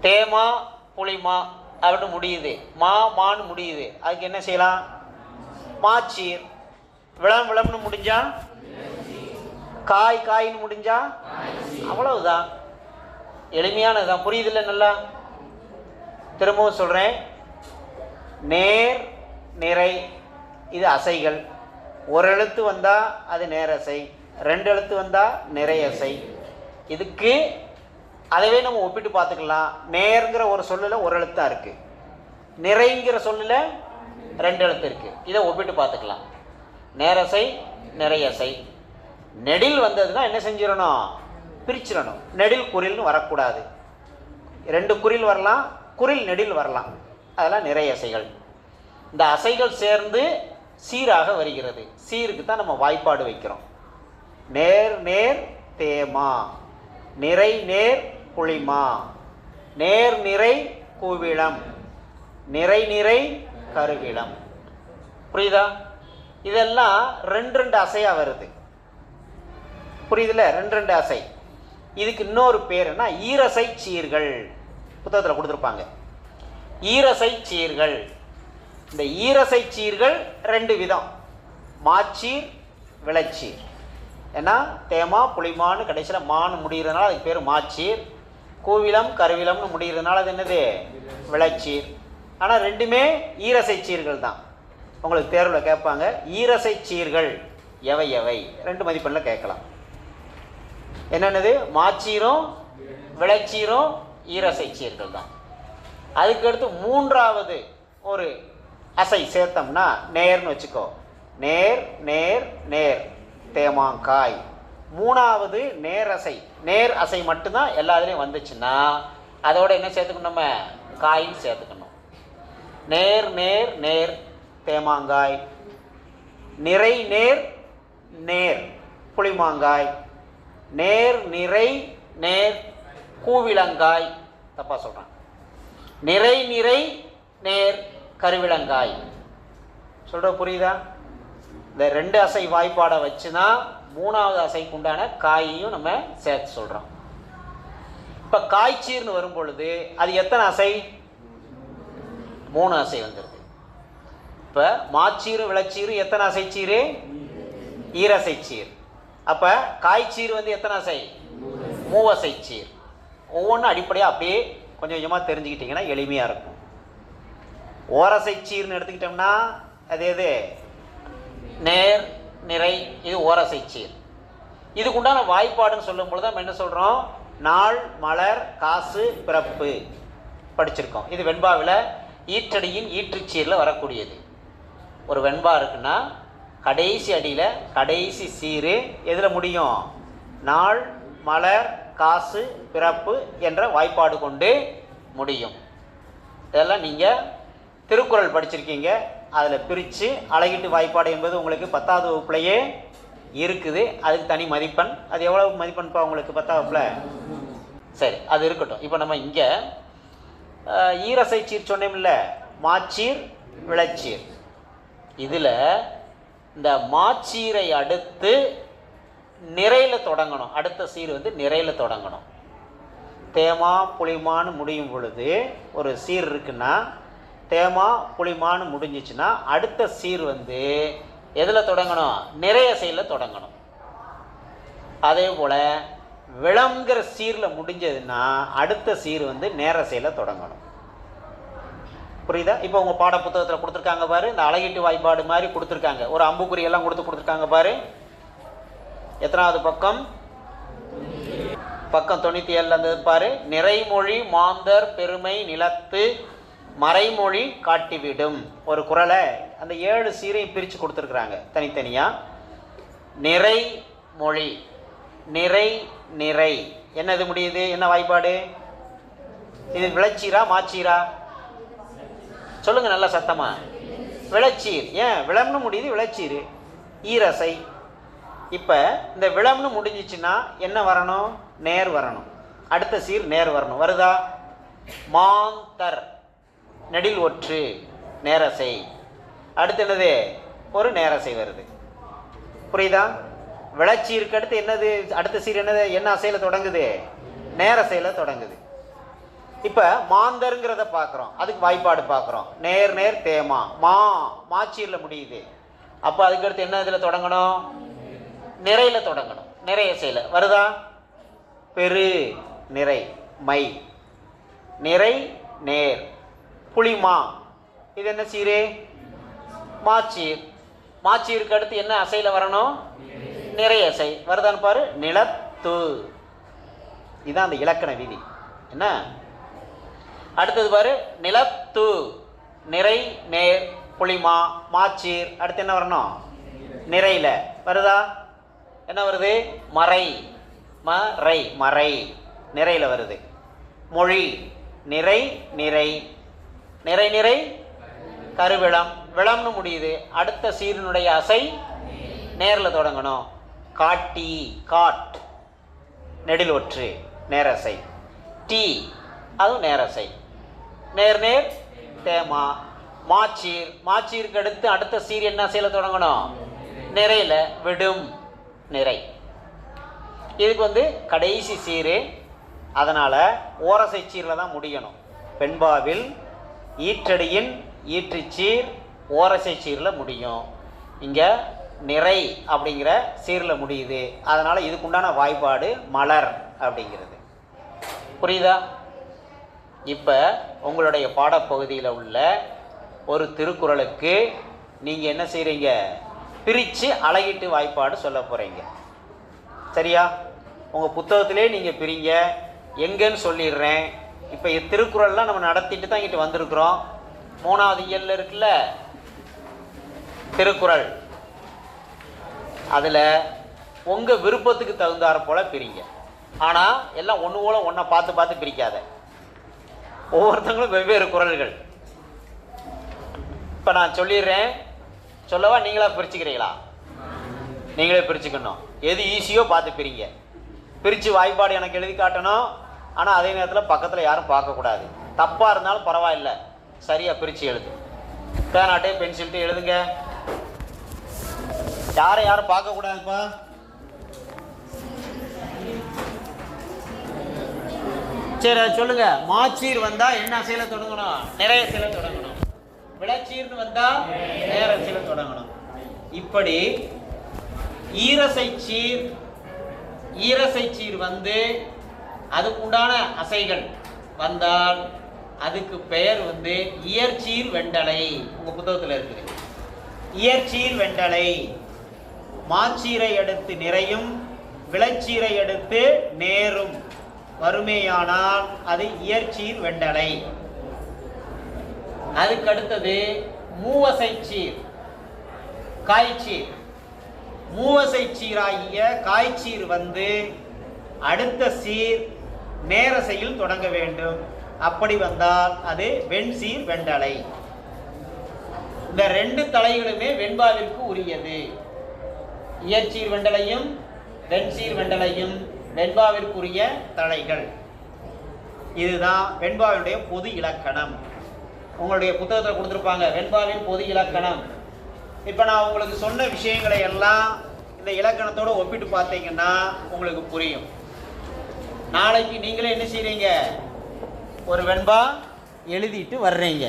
தேமா புளிமா அப்படின்னு முடியுது. மா மான்னு முடியுது. அதுக்கு என்ன செய்யலாம்? மாச்சீர் விளம் விளம்னு முடிஞ்சா? காய் காயின்னு முடிஞ்சா? அவ்வளவுதான். எளிமையானதுதான். புரியுதில்ல நல்லா? திரும்பவும் சொல்கிறேன் நேர் நிறை இது அசைகள். ஒரு எழுத்து வந்தால் அது நேரசை ரெண்டு எழுத்து வந்தால் நிறையசை இதுக்கு அதவே நம்ம ஒப்பிட்டு பார்த்துக்கலாம். நேர்ங்கிற ஒரு சொல்லில் ஒரு எழுத்தாக இருக்குது நிறைங்கிற சொல்லில் ரெண்டு எழுத்து இருக்குது இதை ஒப்பிட்டு பார்த்துக்கலாம். நேரசை நிறையசை. நெடில் வந்ததுன்னா என்ன செஞ்சிடணும்? பிரிச்சிடணும். நெடில் குரில்னு வரக்கூடாது. ரெண்டு குறில் வரலாம் குறில் நெடில் வரலாம். அதெல்லாம் நிறைய அசைகள் இந்த அசைகள் சேர்ந்து சீராக வருகிறது. சீருக்கு தான் நம்ம வாய்ப்பாடு வைக்கிறோம். நேர் நேர் தேமா. நிறை நேர் புளிமா. நேர் நிறை கூவிளம். நிறை நிறை கருவிளம் புரியுதா? இதெல்லாம் ரெண்டு ரெண்டு அசையாக வருது. புரியுதுல? ரெண்டு ரெண்டு அசை. இதுக்கு இன்னொரு பேருன்னா ஈரசை சீர்கள். புத்தகத்தில் கொடுத்துருப்பாங்க. ஈரசை சீர்கள். இந்த ஈரசை சீர்கள் ரெண்டு விதம். மாச்சீர் விளச்சீர். ஏன்னா தேமா புளிமான்னு கடைசியில் மான் முடிகிறதுனால அதுக்கு பேர் மாச்சீர். கூவிலம் கருவிலம்னு முடிகிறதுனால அது என்னது? விளைச்சீர். ஆனால் ரெண்டுமே ஈரசை சீர்கள் தான். உங்களுக்கு தேர்வில் கேட்பாங்க. ஈரசை சீர்கள் எவை எவை? ரெண்டு மதிப்பெண்ணில் கேட்கலாம். என்னென்னது? மாச்சீரும் விளைச்சீரும் ஈரசை சீர்கள் தான். அதுக்கடுத்து மூன்றாவது ஒரு அசை சேர்த்தோம்னா நேர்னு வச்சுக்கோ. நேர் நேர் நேர். தேமாங்காய். மூணாவது நேர் அசை. நேர் அசை மட்டும்தான் எல்லா இதுலேயும் வந்துச்சுன்னா அதோட என்ன சேர்த்துக்கணும் நம்ம? காயின்னு சேர்த்துக்கணும். நேர் நேர் நேர் தேமாங்காய். நிறை நேர் நேர் புளிமாங்காய். நேர் நிறை நேர் கூவிளங்காய் தப்பாக சொல்கிறேன் நிறை நிறை நேர் கருவிலங்காய். சொல்கிற புரியுதா? இந்த ரெண்டு அசை வாய்ப்பாடை வச்சு தான் மூணாவது அசைக்கு உண்டான காயையும் நம்ம சேர்த்து சொல்கிறோம் இப்போ காய்ச்சீர்னு வரும் பொழுது அது எத்தனை அசை? மூணு அசை வந்துடுது இப்போ மாச்சீரு விளச்சீரு எத்தனை அசைச்சீர்? ஈரசைச்சீர். அப்போ காய்ச்சீர் வந்து எத்தனை அசை? மூவசைச்சீர். ஒவ்வொன்றும் அடிப்படையாக அப்படியே கொஞ்சம் கொஞ்சமாக தெரிஞ்சுக்கிட்டிங்கன்னா எளிமையாக இருக்கும். ஓரசைச்சீர்னு எடுத்துக்கிட்டோம்னா அது எது? நேர் நிறை இது ஓரசைச்சீர் இதுக்கு உண்டான வாய்ப்பாடுன்னு சொல்லும் பொழுது நம்ம என்ன சொல்கிறோம் நாள் மலர் காசு பிறப்பு படிச்சிருக்கோம். இது வெண்பாவில் ஈற்றடியின் ஈற்றுச்சீரில் வரக்கூடியது. ஒரு வெண்பா இருக்குன்னா கடைசி அடியில் கடைசி சீரு எதில் முடியும்? நாள் மலர் காசு பிறப்பு என்ற வாய்ப்பாடு கொண்டு முடியும். இதெல்லாம் நீங்கள் திருக்குறள் படிச்சிருக்கீங்க. அதில் பிரித்து அழகிட்டு வாய்ப்பாடு என்பது உங்களுக்கு பத்தாவது வகுப்புலையே இருக்குது. அதுக்கு தனி மதிப்பெண். அது எவ்வளோ மதிப்பெண்ப்பா உங்களுக்கு பத்தாவது வகுப்பில்? சரி அது இருக்கட்டும். இப்போ நம்ம இங்கே ஈரசை சீர் சொன்னோம்ல மாச்சீர் விளைச்சீர். இதில் இந்த மாச்சீரை அடுத்து நிறையில் தொடங்கணும். அடுத்த சீர் வந்து நிறையில் தொடங்கணும். தேமா புளிமான்னு முடியும் பொழுது ஒரு சீர் இருக்குன்னா தேமா புளிமான்னு முடிஞ்சிச்சுன்னா அடுத்த சீர் வந்து எதில் தொடங்கணும்? நிறைய செயலில் தொடங்கணும். அதே போல் விளங்குற சீரில் முடிஞ்சதுன்னா அடுத்த சீர் வந்து நேர செயலை தொடங்கணும். புரியுதா? இப்போ உங்கள் பாட புத்தகத்தில் கொடுத்துருக்காங்க பாரு இந்த அழகிட்டு வாய்ப்பாடு மாதிரி கொடுத்துருக்காங்க. ஒரு அம்புக்குறி எல்லாம் கொடுத்து கொடுத்துருக்காங்க பாரு. எத்தனாவது பக்கம்? பக்கம் தொண்ணூற்றி ஏழில் இருந்தது பாரு. நிறைமொழி மாந்தர் பெருமை நிலத்து மறைமொழி காட்டிவிடும். ஒரு குரலை அந்த ஏழு சீரையும் பிரித்து கொடுத்துருக்குறாங்க தனித்தனியாக நிறை மொழி. நிறை நிறை. என்னது முடியுது? என்ன வாய்ப்பாடு? இது விளைச்சீரா மாச்சீரா? சொல்லுங்கள் நல்ல சத்தமாக விளைச்சீர். ஏன்? விளம்னு முடியுது விளைச்சீர். ஈரசை. இப்போ இந்த விளம்னு முடிஞ்சிச்சுன்னா என்ன வரணும்? நேர் வரணும். அடுத்த சீர் நேர் வரணும். வருதா? மாந்தர். நெடில் ஒற்று நேரசை. அடுத்து என்னது? ஒரு நேரசை வருது. புரியுதா? விளச்சீருக்கு அடுத்து என்னது? அடுத்த சீர் என்னது? என்ன அசையில் தொடங்குது? நேரசையில் தொடங்குது. இப்போ மாந்தருங்கிறத பார்க்குறோம் அதுக்கு வாய்ப்பாடு பார்க்குறோம் நேர் நேர் தேமா. மா மாச்சீரில் முடியுது. அப்போ அதுக்கடுத்து என்ன இதில் தொடங்கணும்? நிறையில் தொடங்கணும். நிறைய செயல வருதா? பெரு நிறை மை. நிறை நேர். புளிமா. இது என்ன சீரு? மாச்சீர். மாச்சீருக்கு அடுத்து என்ன அசையில் வரணும்? நிறைய அசை. வருதான்னு பாரு. நிலத்து. இதுதான் அந்த இலக்கண விதி. என்ன? அடுத்தது பாரு. நிலத்து. நிறை நேர் புளிமா மாச்சீர். அடுத்து என்ன வரணும்? நிறையில். வருதா? என்ன வருது? மறை. மறை. மறை. நிறையில் வருது. மொழி. நிறை நிறை நிறை நிறை கருவிளம். விளம்னு முடியுது. அடுத்த சீரினுடைய அசை நேரில் தொடங்கணும். காட்டி காட். நெடில் ஒற்று நேரசை. டீ அதுவும் நேரசை. நேர் நேர் தேமா. மாச்சீர். மாச்சீருக்கு அடுத்து அடுத்த சீர் என்ன செய்யல தொடங்கணும்? நிறையில் விடும் நிறை. இதுக்கு வந்து கடைசி சீர். அதனால் ஓரசை சீரில் தான் முடியணும். பெண்பாவில் ஈற்றடியின் ஈற்றுச்சீர் ஓரசை சீரில் முடியும். இங்கே நிறை அப்படிங்கிற சீரில் முடியுது. அதனால் இதுக்குண்டான வாய்ப்பாடு மலர் அப்படிங்கிறது. புரியுதா? இப்போ உங்களுடைய பாடப்பகுதியில் உள்ள ஒரு திருக்குறளுக்கு நீங்கள் என்ன செய்கிறீங்க பிரித்து அழகிட்டு வாய்ப்பாடு சொல்ல போகிறீங்க சரியா? உங்கள் புத்தகத்திலே நீங்கள் பிரிங்க. எங்கேன்னு சொல்லிடுறேன். இப்போ திருக்குறள்லாம் நம்ம நடத்திட்டு தான் இங்கிட்டு வந்திருக்கிறோம். மூணாவது இயல்ல இருக்குல்ல? திருக்குறள். அதில் உங்கள் விருப்பத்துக்கு தகுந்தாற போல் பிரிங்க. ஆனால் எல்லாம் ஒன்று போல் ஒன்றை பார்த்து பார்த்து பிரிக்காத. ஒவ்வொருத்தங்களும் வெவ்வேறு குரல்கள். இப்போ நான் சொல்லிடுறேன். சொல்லவா? நீங்களா பிரிச்சுக்கிறீங்களா? நீங்களே பிரிச்சுக்கணும். எது ஈஸியோ பார்த்து பிரிங்க. பிரித்து வாய்ப்பாடு எனக்கு எழுதி காட்டணும். ஆனால் அதே நேரத்தில் பக்கத்தில் யாரும் பார்க்கக்கூடாது தப்பாக இருந்தாலும் பரவாயில்ல. சரியாக பிரித்து எழுது. பேனாட்டே பென்சில்ட்டு எழுதுங்க. யாரை யாரும் பார்க்கக்கூடாதுப்பா சரி அது சொல்லுங்க. மாச்சீர் வந்தா என்ன செயல தொடங்கணும்? நிறைய செயல தொடங்கணும். விளச்சீர்னு வந்தா நேர செயல தொடங்கணும். இப்படி ஈரசை சீர் ஈரசை சீர் வந்து அதுக்குண்டான அசைகள். வந்தால் அதுக்கு பெயர் வந்து இயற்சீர் வெண்டலை. உங்கள் புத்தகத்தில் இருக்குது. இயற்சீர் வெண்டலை. மாச்சீரை அடுத்து நிறையும் விளைச்சீரை அடுத்து நேரும். வறுமையானால் அது இயற்சீர் வெண்டலை. அதுக்கடுத்தது மூவசை சீர் காய்ச்சீர். மூவசை சீராகிய காய்ச்சீர் வந்து அடுத்த சீர் நேரசையில் தொடங்க வேண்டும். அப்படி வந்தால் அது வெண்சீர் வெண்டலை இந்த ரெண்டு தலைகளுமே வெண்பாவிற்கு உரியது. இயற்சீர் வெண்டலையும் வெண்சீர் வெண்டலையும் வெண்பாவிற்குரிய தலைகள். இதுதான் வெண்பாவினுடைய பொது இலக்கணம். உங்களுடைய புத்தகத்தில் கொடுத்துருப்பாங்க வெண்பாவின் பொது இலக்கணம். இப்போ நான் உங்களுக்கு சொன்ன விஷயங்களை எல்லாம் இந்த இலக்கணத்தோடு ஒப்பிட்டு பார்த்தீங்கன்னா உங்களுக்கு புரியும். நாளைக்கு நீங்களே என்ன செய்கிறீங்க ஒரு வெண்பா எழுதிட்டு வர்றீங்க.